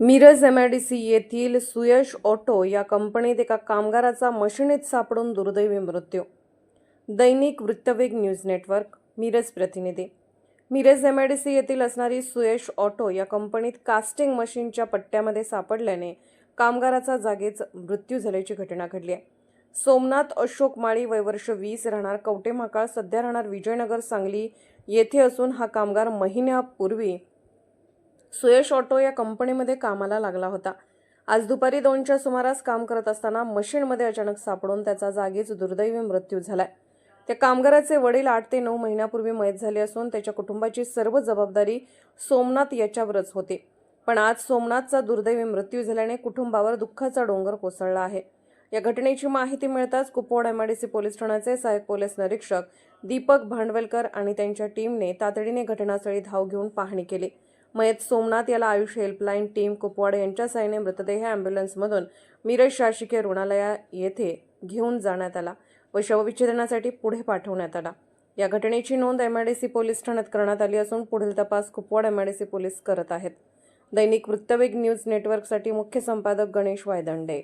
Miraj झेमा D C येथील Suyash auto या कंपनीत एका कामगाराचा मशिनीत सापडून दुर्दैवी मृत्यू. दैनिक वृत्तवेग न्यूज नेटवर्क मिरज प्रतिनिधी. मिरज एमआयडीसी येथील असणारी सुयश ऑटो या कंपनीत कास्टिंग मशीनच्या पट्ट्यामध्ये सापडल्याने कामगाराचा जागीच मृत्यू झाल्याची घटना घडली आहे. सोमनाथ अशोक माळी वयवर्ष वीस राहणार. कवटे महाकाळ सध्या राहणार विजयनगर सांगली. येथे असून हा कामगार महिन्यापूर्वी सुयश ऑटो या कंपनीमध्ये कामाला लागला होता. आज दुपारी दोनच्या सुमारास काम करत असताना मशीनमध्ये अचानक सापडून त्याचा जागीच दुर्दैवी मृत्यू झालाय. त्या कामगाराचे वडील आठ ते नऊ महिन्यापूर्वी मयत झाले असून त्याच्या कुटुंबाची सर्व जबाबदारी सोमनाथ याच्यावरच होती. पण आज सोमनाथचा दुर्दैवी मृत्यू झाल्याने कुटुंबावर दुःखाचा डोंगर कोसळला आहे. या घटनेची माहिती मिळताच कुपवाड एमआयडीसी पोलीस ठाण्याचे सहाय्यक पोलीस निरीक्षक दीपक भांडवलकर आणि त्यांच्या टीमने तातडीने घटनास्थळी धाव घेऊन पाहणी केली. मयत सोमनाथ याला आयुष हेल्पलाईन टीम कुपवाड यांच्या साहाय्याने मृतदेह अँब्युलन्समधून मिरज शासकीय रुग्णालया येथे घेऊन जाण्यात आला व शवविच्छेदनासाठी पुढे पाठवण्यात आला. या घटनेची नोंद एमआयडीसी पोलीस ठाण्यात करण्यात आली असून पुढील तपास कुपवाड एमआयडीसी पोलीस करत आहेत. दैनिक वृत्तवेग न्यूज नेटवर्कसाठी मुख्य संपादक गणेश वायदंडे.